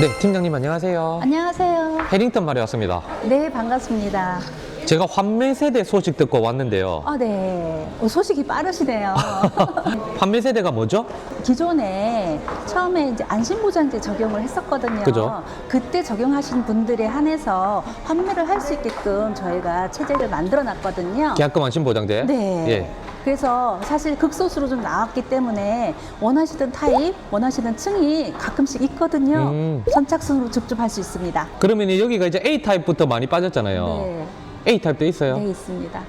네, 팀장님 안녕하세요. 안녕하세요. 해링턴 말에 왔습니다. 네, 반갑습니다. 제가 환매 세대 소식 듣고 왔는데요. 아, 네. 어, 소식이 빠르시네요. 환매 세대가 뭐죠? 기존에 처음에 이제 안심보장제 적용을 했었거든요. 그죠. 그때 적용하신 분들에 한해서 환매를 할 수 있게끔 저희가 체제를 만들어 놨거든요. 계약금 안심 보장제. 네. 예. 그래서 사실 극소수로 좀 나왔기 때문에 원하시던 타입, 원하시던 층이 가끔씩 있거든요. 음. 선착순으로 줍줍할 수 있습니다. 그러면 여기가 이제 A 타입부터 많이 빠졌잖아요. 네. A 타입도 있어요. 네, 있습니다.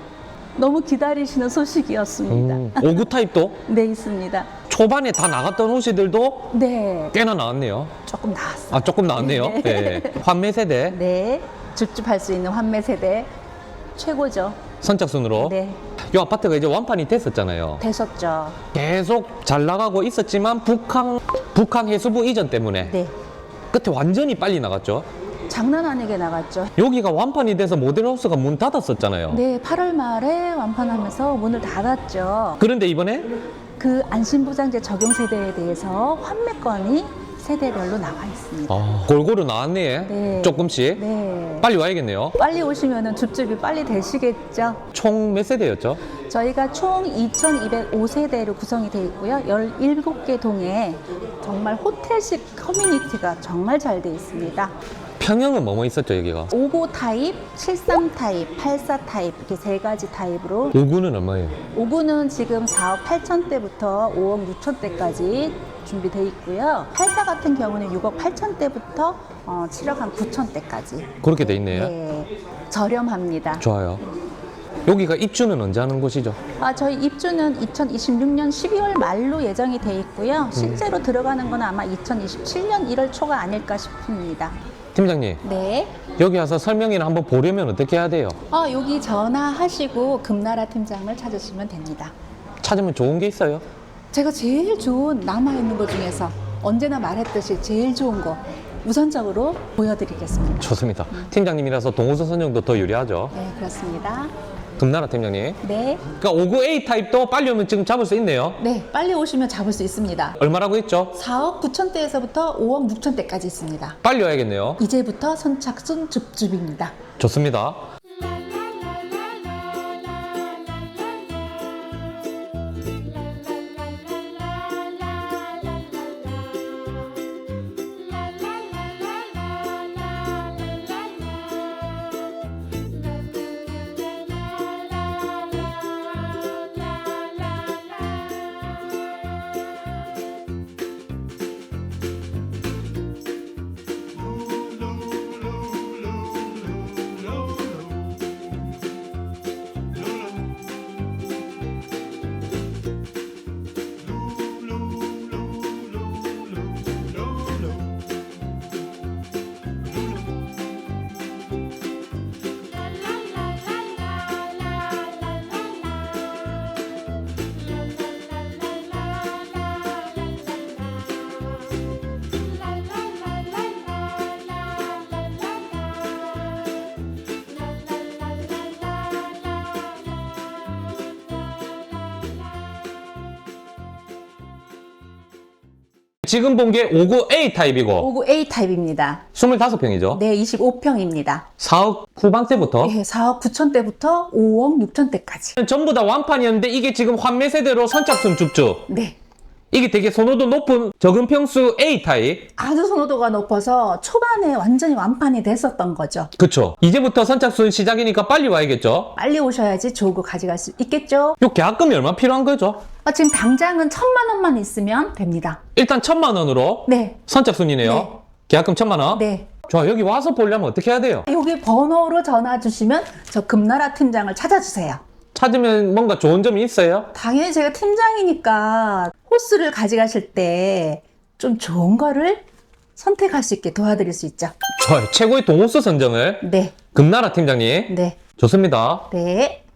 너무 기다리시는 소식이었습니다. 음, 5구 타입도 네, 있습니다. 초반에 다 나갔던 호시들도 네, 꽤나 나왔네요. 조금 나왔어요. 아, 조금 나왔네요. 네. 네. 환매 세대 네, 줍줍할 수 있는 환매 세대 최고죠. 선착순으로. 네, 이 아파트가 이제 완판이 됐었잖아요. 되셨죠. 계속 잘 나가고 있었지만 북한 북한 해수부 이전 때문에 네, 끝에 완전히 빨리 나갔죠. 장난 아니게 나갔죠. 여기가 완판이 돼서 모델하우스가 문 닫았었잖아요. 네, 8월 말에 완판하면서 문을 닫았죠. 그런데 이번에 그 안심보장제 적용 세대에 대해서 환매권이 세대별로 나와 있습니다. 아, 골고루 나왔네. 네. 조금씩. 네, 빨리 와야겠네요. 빨리 오시면은 줍줍이 빨리 되시겠죠. 총 몇 세대였죠? 저희가 총 2,205세대로 구성이 되어 있고요. 17개 동에 정말 호텔식 커뮤니티가 정말 잘 되어 있습니다. 평형은 뭐뭐 있었죠, 여기가? 59 타입, 73 타입, 84 타입 이렇게 세 가지 타입으로 5구는 얼마예요? 59는 지금 4억 8천 대부터 5억 6천 대까지 준비되어 있고요. 84 같은 경우는 6억 8천 대부터 어, 7억 한 9천 대까지. 그렇게 돼 있네요. 네, 저렴합니다. 좋아요. 여기가 입주는 언제 하는 곳이죠? 아, 저희 입주는 2026년 12월 말로 예정이 돼 있고요. 실제로 들어가는 건 아마 2027년 1월 초가 아닐까 싶습니다. 팀장님, 네. 여기 와서 설명회를 한번 보려면 어떻게 해야 돼요? 아, 여기 전화하시고 금나라 팀장을 찾으시면 됩니다. 찾으면 좋은 게 있어요? 제가 제일 좋은 남아있는 것 중에서 언제나 말했듯이 제일 좋은 거 우선적으로 보여드리겠습니다. 좋습니다. 팀장님이라서 동호수 선정도 더 유리하죠. 네, 그렇습니다. 금나라 팀장님. 네. 그러니까 59A 타입도 빨리 오면 지금 잡을 수 있네요. 네, 빨리 오시면 잡을 수 있습니다. 얼마라고 했죠? 4억 9천대에서부터 5억 6천대까지 있습니다. 빨리 와야겠네요. 이제부터 선착순 줍줍입니다. 좋습니다. 지금 본 게 59A 타입이고 59A 타입입니다. 25평이죠. 네, 25평입니다. 4억 후반대부터 네, 4억 9천 대부터 5억 6천 대까지. 전부 다 완판이었는데 이게 지금 환매 세대로 선착순 줍줍. 네. 이게 되게 선호도 높은 적은 평수 A 타입. 아주 선호도가 높아서 초반에 완전히 완판이 됐었던 거죠. 그쵸. 이제부터 선착순 시작이니까 빨리 와야겠죠. 빨리 오셔야지 좋은 거 가져갈 수 있겠죠? 요 계약금이 얼마 필요한 거죠? 아, 지금 당장은 천만 원만 있으면 됩니다. 일단 천만 원으로 네. 선착순이네요. 네. 계약금 천만 원. 네. 좋아 여기 와서 보려면 어떻게 해야 돼요? 여기 번호로 전화 주시면 저 금나라 팀장을 찾아주세요. 찾으면 뭔가 좋은 점이 있어요? 당연히 제가 팀장이니까 호스를 가져가실 때 좀 좋은 거를 선택할 수 있게 도와드릴 수 있죠. 좋아요. 최고의 동호수 선정을 네. 금나라 팀장님. 네. 좋습니다. 네.